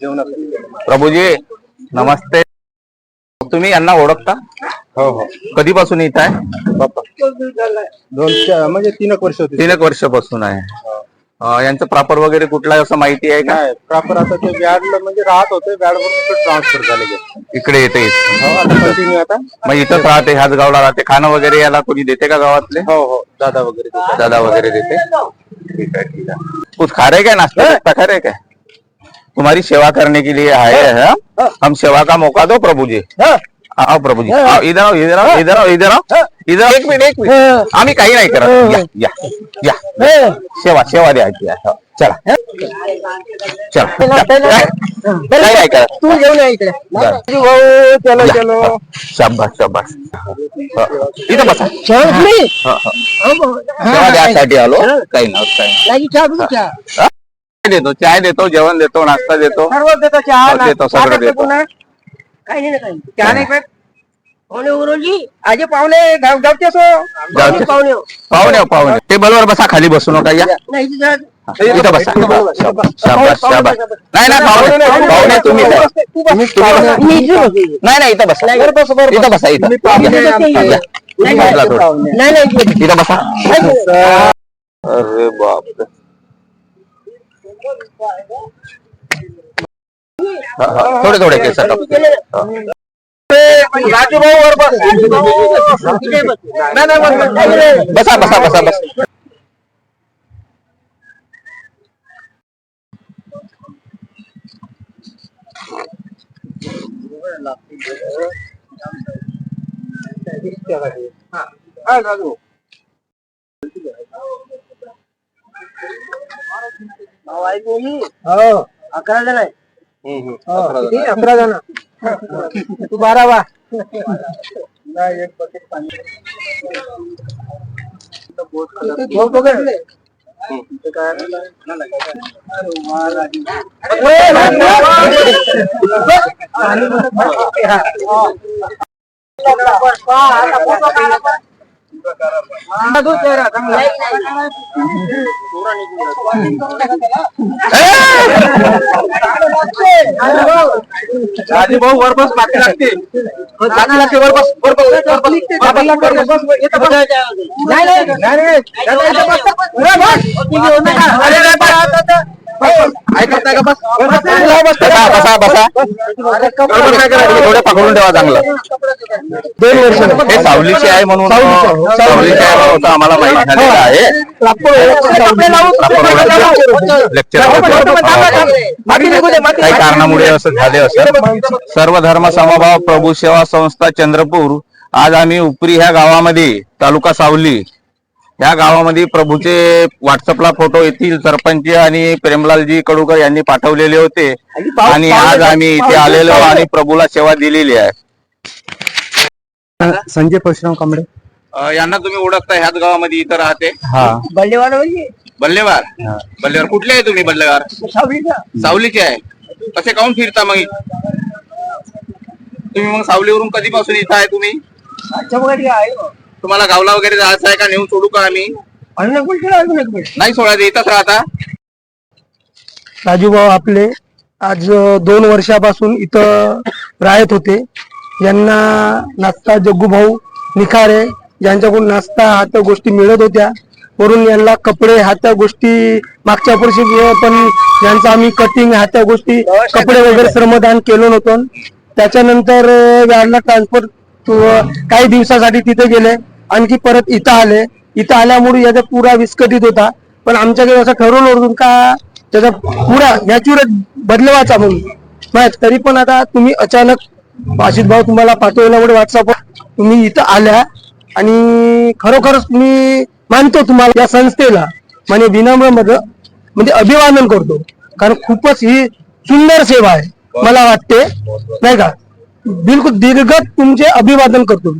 प्रभूजी नमस्ते. तुम्ही यांना ओळखता? हो हो. कधीपासून इथं आहे? बाप्पा. दोन चार म्हणजे तीन एक वर्ष होती. तीन एक वर्षापासून आहे. अं, यांचं प्रॉपर वगैरे कुठला आहे असं माहिती आहे का? काय प्रॉपर आता ते व्याडला म्हणजे राहत होते व्याडवरून ट्रान्सफर झाले. इकडे येते. हो आता कंटिन्यू आता. मग इथंच राहते ह्याच गावला राहते. खाणं वगैरे याला कोणी देते का गावातले? हो हो. दादा वगैरे. दादा वगैरे देते. ठीक है ठीक है कुछ खा रहे क्या? नाश्ता वास्ता खा रहे क्या? तुम्हारी सेवा करने के लिए आए हैं हम? हम सेवा का मौका दो प्रभु जी। आओ प्रभु जी। आओ इधर आओ इधर आओ इधर आओ इधर आओ। इधर. एक मिनिट एक मिनिट। आम्ही काही नाही करत या या या। सेवा सेवा द्यायची आहे चला। चला। काही नाही करत तू घेऊन ये इकडे. चलो. चलो। शाबास शाबास इथं बसा। हो, हो. सेवा द्यायसाठी आलो। काही नव्हतं काही। नाही. देतो चाय देतो जेवण देतो नाश्ता देतो. सर्व देतो चहा हो, देतो, सगळं करतो देतो. पुन्हा. काही नाही ना काही. चहा नाही पेट पाहुणे आजे पाहुणे गाव गावचे असो. गावचे. पाहुणे. हो. पाहुणे पाहुणे. टेबलवर बसा खाली बसू नका या. नाही इथे जा. इथं बसा. शाबास शाबास नाही नाही पाहुणे पाहुणे तुम्ही तू बस. मी इथे. नाही नाही इथं बसा. इथं बसा. इथं. या. नाही, नाही. इथं बसा अरे बाप थोडे थोडे केस राजूभाऊ वर बस. नाही, बसा बसा बसा बस हा, राजू. हो. अकरा जण आहे. हो, किती? अकरा जण. तू बारा वा. नाही, एक bucket पाणी. काय राजू भाऊ वर बस बाकी लागते बाकी लागते वर बस वर बस वर बस वर बस. नाही, नाही. ऐकत नाही का बस बस. बस. बसा? थोडे पकडून ठेवा चांगलं दोन वर्ष हे सावलीचे आहे म्हणून सावलीचे, हो. आहे म्हणून आम्हाला माहीत झालेलं आहे लेक्चर काही कारणामुळे असं झाले असं सर्व धर्म समभाव प्रभू सेवा संस्था चंद्रपूर आज आम्ही उपरी ह्या गावामध्ये तालुका सावली ह्या गावामध्ये प्रभूचे व्हॉट्सअपला फोटो येथील सरपंच आणि प्रेमलालजी कडूकर यांनी पाठवलेले होते. आणि आज आम्ही इथे आलेलो आणि प्रभूला सेवा दिलेली आहे. संजय परशुराम कांबळे. अं, यांना तुम्ही ओळखता ह्याच गावामध्ये इथं राहते? हा. बल्लेवाड म्हणजे बल्लेवार? बल्लेवार. कुठले आहे तुम्ही बल्लेवार? सावलीचा. सावलीचे आहे. कसे काऊन फिरता मग? तुम्ही मग सावलीवरून कधीपासून इथं आहे तुम्ही? बघा आहे. हो. तुम्हाला गावला वगैरे जायचं आहे का? नेऊन सोडू का आम्ही. नाही सोडायचं इथंच राहता. राजूभाऊ आपले आज दोन वर्षापासून इथं राहत होते. यांना नाश्ता जग्गूभाऊ निखारे यांच्याकडून नाश्ता हात गोष्टी मिळत होत्या. वरून यांना कपडे हात्या गोष्टी मागच्या वर्षी पण यांचं आम्ही कटिंग हात्या गोष्टी कपडे वगैरे श्रमदान केलं नव्हतं. त्याच्यानंतर व्याडला ट्रान्सफर काही दिवसासाठी तिथे गेले आणखी परत इथं आले. इथं आल्यामुळे याचा पुरा विस्कटीत होता. पण आमच्याकडे असं ठरवलं होतं का त्याचा पुरा नॅचरल बदलवायचा म्हणून. नाही तरी पण आता तुम्ही अचानक आशिष भाऊ तुम्हाला पाठवल्यामुळे व्हॉट्सअपवर तुम्ही इथं आल्या आणि खरोखरच तुम्ही मानतो तुम्हाला या संस्थेला. म्हणजे विनम्र म्हणजे अभिवादन करतो. कारण खूपच ही सुंदर सेवा आहे मला वाटते. नाही का? बिलकुल दीर्घ तुमचे अभिवादन करतो